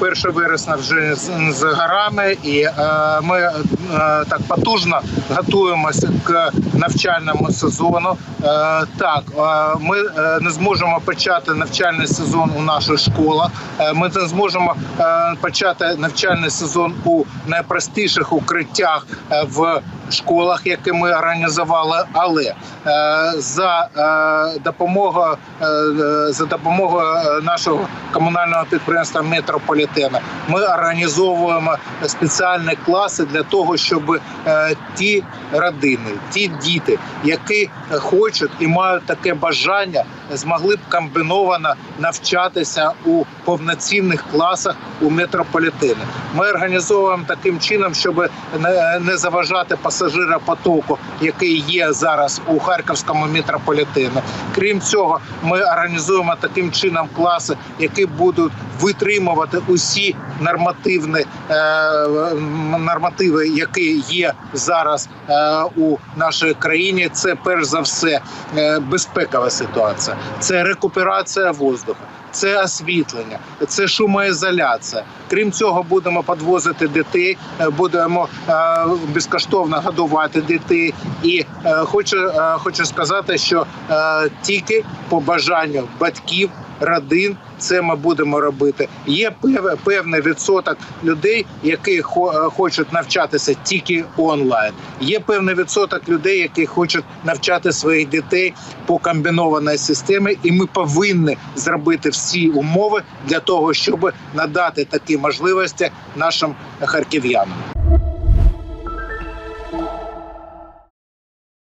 1 вересня вже з- горами, і е, ми е, так потужно готуємося к навчальному сезону. Е, так, ми не зможемо почати навчальний сезон у наших школах. Ми не зможемо почати навчальний сезон у найпростіших укриттях в школах, які ми організували, але е, за е, допомогою е, за допомогою е, нашого комунального підприємства Метрополітена ми організовуємо спеціальні класи для того, щоб ті родини, ті діти, які хочуть і мають таке бажання, змогли б комбіновано навчатися у повноцінних класах у метрополітені. Ми організовуємо таким чином, щоб не, заважати пасажиропотоку, який є зараз у харківському метрополітені. Крім цього, ми організуємо таким чином класи, які будуть витримувати усі нормативні е, нормативи, які є зараз е, у нашій країні. Це перш за все е, безпекова ситуація, це рекуперація воздуху. Це освітлення, це шумоізоляція. Крім цього, будемо підвозити дітей, будемо безкоштовно годувати дітей. І хочу, хочу сказати, що тільки по бажанню батьків, родин, це ми будемо робити. Є пев- певний відсоток людей, які е, хочуть навчатися тільки онлайн. Є певний відсоток людей, які хочуть навчати своїх дітей по комбінованій системі, і ми повинні зробити всі умови для того, щоб надати такі можливості нашим харків'янам.